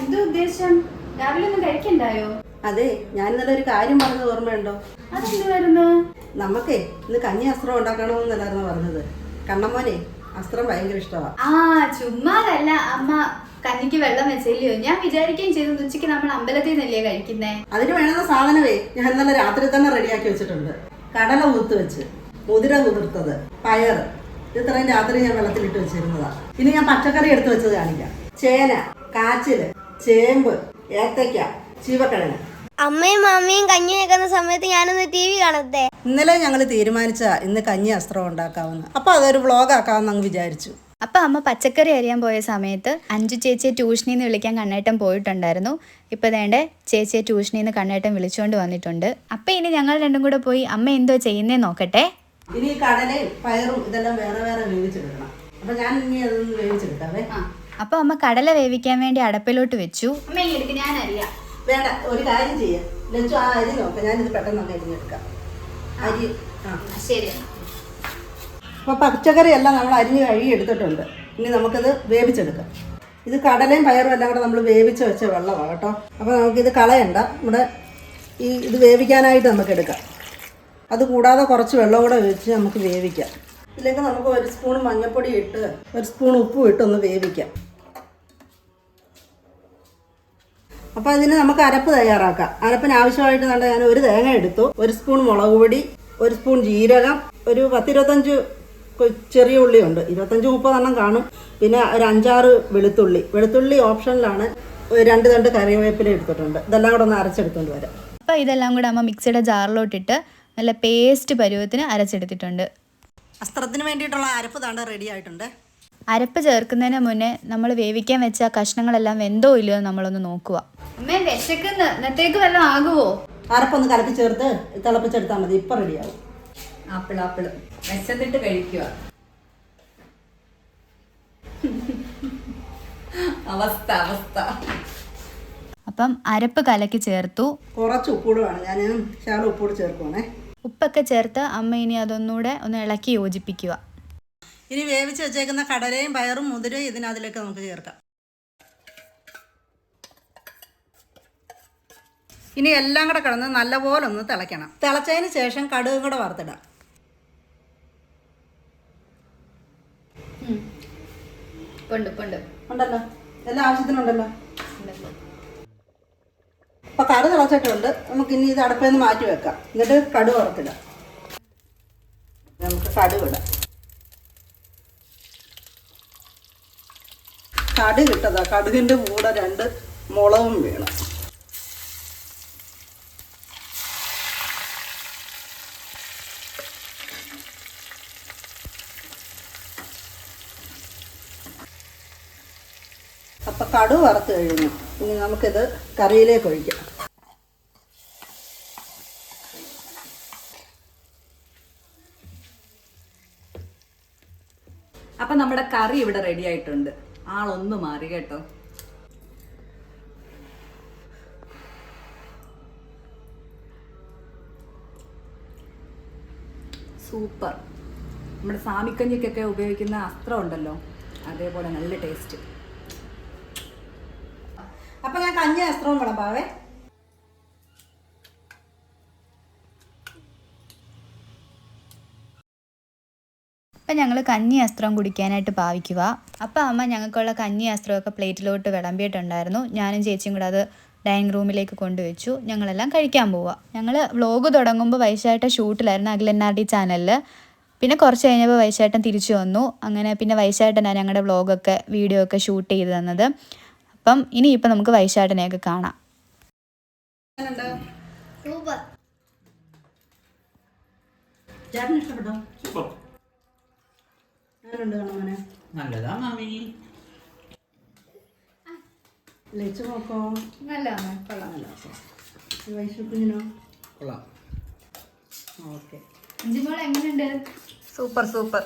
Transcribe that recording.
എന്ത് ഉദ്ദേശം? രാവിലെ ഒന്നും കഴിക്കണ്ടായോ? അതെ ഞാൻ ഇന്നലെ ഒരു കാര്യം പറഞ്ഞത് ഓർമ്മയുണ്ടോ? അതെന്തുവായിരുന്നു നമുക്കേ ഇന്ന് കഞ്ഞി അസ്ത്രം ഉണ്ടാക്കണമെന്നല്ലായിരുന്നു പറഞ്ഞത്. കണ്ണമ്മോനെ അസ്ത്രം ഭയങ്കര ഇഷ്ടമാണ് ആ ചുമ്മാതല്ല. അമ്മ കഞ്ഞിക്ക് വെള്ളം വെച്ചില്ലയോ? ഞാൻ വിചാരിക്കുകയും ചെയ്തു ഉച്ചയ്ക്ക് നമ്മൾ അമ്പലത്തിൽ നിന്നല്ലേ കഴിക്കുന്നേ? അതിന് വേണ്ടുന്ന സാധനമേ ഞാൻ ഇന്നലെ രാത്രി തന്നെ റെഡിയാക്കി വെച്ചിട്ടുണ്ട്. കടല ഊത്ത് വെച്ച് മുതിര കുതിർത്തത് പയർ. ഇത്രയും രാത്രി ഞാൻ വെള്ളത്തിലിട്ട് വെച്ചിരുന്നതാ. ഇനി ഞാൻ പച്ചക്കറി എടുത്ത് വെച്ചത് കാണിക്കാം. ചേന കാച്ചിൽ. ചേമ്പ് ഏത്തയ്ക്ക ചീവക്കിഴങ്ങ് അമ്മയും മാമയും കഞ്ഞി വെക്കുന്ന സമയത്ത് ഞാനൊന്ന് ടി വി കാണത്തെ ഇന്നലെ ഞങ്ങൾ തീരുമാനിച്ച ഇന്ന് കഞ്ഞി അസ്ത്രം ഉണ്ടാക്കാവുന്ന. അപ്പൊ അതൊരു വ്ളോഗ് ആക്കാമെന്ന് അങ്ങ് വിചാരിച്ചു. അപ്പൊ അമ്മ പച്ചക്കറി അറിയാൻ പോയ സമയത്ത് അഞ്ചു ചേച്ചിയെ ട്യൂഷനിൽ നിന്ന് വിളിക്കാൻ കണ്ണേട്ടൻ പോയിട്ടുണ്ടായിരുന്നു. ഇപ്പൊ വേണ്ട ചേച്ചിയെ ട്യൂഷനിൽ നിന്ന് കണ്ണേട്ടൻ വിളിച്ചുകൊണ്ട് വന്നിട്ടുണ്ട്. അപ്പൊ ഇനി ഞങ്ങൾ രണ്ടും കൂടെ പോയി അമ്മ എന്തോ ചെയ്യുന്നേ നോക്കട്ടെ? ഇനി കടലയും പയറും ഇതെല്ലാം വേറെ വേറെ വേവിച്ചെടുക്കണം. അപ്പൊ ഞാൻ ഇനി അതൊന്ന് വേവിച്ചെടുക്കാവേ. അപ്പൊ അമ്മ കടല വേവിക്കാൻ വേണ്ടി അടപ്പിലോട്ട് വെച്ചു. അമ്മ എടുക്ക് ഞാൻ അറിയാം വേണ്ട ഒരു കാര്യം ചെയ്യാം. ലച്ചു ആ അരി നോക്കാം ഞാനിത് പെട്ടെന്ന് അരിഞ്ഞെടുക്കാം. അരി ആ. ശരി. അപ്പോൾ പച്ചക്കറി എല്ലാം നമ്മൾ അരിഞ്ഞ് കഴുകി എടുത്തിട്ടുണ്ട്. ഇനി നമുക്കിത് വേവിച്ചെടുക്കാം. ഇത് കടലയും പയറും എല്ലാം കൂടെ നമ്മൾ വേവിച്ച് വെച്ച വെള്ളമാണ് കേട്ടോ. അപ്പോൾ നമുക്കിത് കളയണ്ട. നമ്മുടെ ഈ ഇത് വേവിക്കാനായിട്ട് നമുക്ക് എടുക്കാം. അത് കൂടാതെ കുറച്ച് വെള്ളം കൂടെ ഒഴിച്ച് നമുക്ക് വേവിക്കാം. ഇതിലേക്ക് നമുക്ക് ഒരു സ്പൂൺ മഞ്ഞൾപ്പൊടി ഇട്ട് ഒരു സ്പൂൺ ഉപ്പും ഇട്ട് ഒന്ന് വേവിക്കാം. അപ്പോൾ അതിന് നമുക്ക് അരപ്പ് തയ്യാറാക്കാം. അരപ്പിന് ആവശ്യമായിട്ട് നല്ല ഞാൻ ഒരു തേങ്ങ എടുത്തു. ഒരു സ്പൂൺ മുളക് പൊടി ഒരു സ്പൂൺ ജീരകം ഒരു പത്തിരുപത്തഞ്ച് ചെറിയ ഉള്ളിയുണ്ട്. ഇരുപത്തഞ്ച് മുപ്പതെണ്ണം കാണും. പിന്നെ ഒരു അഞ്ചാറ് വെളുത്തുള്ളി. വെളുത്തുള്ളി ഓപ്ഷനിലാണ് രണ്ട് രണ്ട് തണ്ട് കറിവേപ്പില എടുത്തിട്ടുണ്ട്. ഇതെല്ലാം കൂടെ ഒന്ന് അരച്ചെടുത്തുകൊണ്ട് വരാം. അപ്പൊ ഇതെല്ലാം കൂടെ അമ്മ മിക്സിയുടെ ജാറിലോട്ടിട്ട് നല്ല പേസ്റ്റ് പരുവത്തിന് അരച്ചെടുത്തിട്ടുണ്ട്. അസ്ത്രത്തിന് വേണ്ടിയിട്ടുള്ള അരപ്പ് താണ്ട റെഡി ആയിട്ടുണ്ട്. അരപ്പ് ചേർക്കുന്നതിന് മുന്നേ നമ്മൾ വേവിക്കാൻ വെച്ച കഷ്ണങ്ങളെല്ലാം വെന്തോ ഇല്ലയോ നമ്മളൊന്ന് നോക്കുക. അമ്മേ വിശക്കുന്ന. ഇന്നത്തേക്ക് വല്ലതും ആകുവോ? അരപ്പൊന്ന് കലക്കി ചേർത്ത് തിളപ്പിച്ചെടുത്താൽ മതി. ഇപ്പം റെഡിയാവും. ആപ്പിൾ ആപ്പിൾ വിശന്നിട്ട് കഴിക്കുക. അവസ്ഥ അവസ്ഥ. അപ്പം അരപ്പ് കലക്കി ചേർത്തു. കുറച്ച് ഉപ്പൂടുവാണ് വേണം. ഞാൻ ശാലം ഉപ്പൂട് ചേർക്കുവാണേ. ഉപ്പൊക്കെ ചേർത്ത് അമ്മ ഇനി അതൊന്നുകൂടെ ഒന്ന് ഇളക്കി യോജിപ്പിക്കുക. ഇനി വേവിച്ച് വെച്ചേക്കുന്ന കടലയും പയറും മുതിരയും ഇതിനകത്തിലേക്ക് നമുക്ക് ചേർക്കാം. ഇനി എല്ലാം കൂടെ കിടന്ന് നല്ലപോലെ ഒന്ന് തിളയ്ക്കണം. തിളച്ചതിന് ശേഷം കടുകും കൂടെ വറുത്തിടാം. ഉണ്ട് ഉണ്ട്. ഉണ്ടല്ലോ? എല്ലാ ആവശ്യത്തിനുണ്ടല്ലോ അപ്പൊ കടു തിളച്ചിട്ടുണ്ട്. നമുക്ക് ഇനി ഇത് അടുപ്പിൽ നിന്ന് മാറ്റി വെക്കാം. എന്നിട്ട് കടു വറുത്തിടാം. നമുക്ക് കടുക് ഇടാം. കടുക് ഇട്ടതാ കടുകിന്റെ കൂടെ രണ്ട് മുളകും വേണം. അപ്പൊ കടു വറുത്ത് കഴിഞ്ഞു. ഇനി നമുക്കിത് കറിയിലേക്ക് ഒഴിക്കാം. അപ്പൊ നമ്മുടെ കറി ഇവിടെ റെഡി ആയിട്ടുണ്ട്. ആളൊന്ന് മാറി കേട്ടോ. സൂപ്പർ. നമ്മുടെ സാമിക്കഞ്ഞിക്കൊക്കെ ഉപയോഗിക്കുന്ന അസ്ത്രം ഉണ്ടല്ലോ. അതേപോലെ നല്ല ടേസ്റ്റ്. അപ്പൊ ഞാൻ കഞ്ഞി അസ്ത്രവും വിളമ്പാവേ അപ്പം ഞങ്ങൾ കഞ്ഞി അസ്ത്രം കുടിക്കാനായിട്ട് ഭാവിക്കുക അപ്പം അമ്മ ഞങ്ങൾക്കുള്ള കഞ്ഞി അസ്ത്രമൊക്കെ പ്ലേറ്റിലോട്ട് വിളമ്പിയിട്ടുണ്ടായിരുന്നു. ഞാനും ചേച്ചിയും കൂടെ അത് ഡൈനിങ് റൂമിലേക്ക് കൊണ്ടുവച്ചു. ഞങ്ങളെല്ലാം കഴിക്കാൻ പോവുക ഞങ്ങൾ വ്ലോഗ് തുടങ്ങുമ്പോൾ വൈശാട്ട ഷൂട്ടിലായിരുന്നു അഖിലൻ ആർ ഡി ചാനലിൽ പിന്നെ കുറച്ച് കഴിഞ്ഞപ്പോൾ വൈശാട്ടൻ തിരിച്ചു വന്നു. അങ്ങനെ പിന്നെ വൈശാട്ടനാണ് ഞങ്ങളുടെ വ്ലോഗൊക്കെ വീഡിയോ ഒക്കെ ഷൂട്ട് ചെയ്ത് തന്നത്. അപ്പം ഇനിയിപ്പോൾ നമുക്ക് വൈശാട്ടനെയൊക്കെ കാണാം. സൂപ്പർ. ചേട്ടന് ഇഷ്ടപ്പെട്ടോ? നല്ലതാ മാമി. ലയിച്ചു നോക്കോ. നല്ലതാണ് കൊള്ളാം. വൈശുക്കുഞ്ഞിനോ? കൊള്ളാം. ഓക്കെ. എങ്ങനെയുണ്ട് സൂപ്പർ സൂപ്പർ.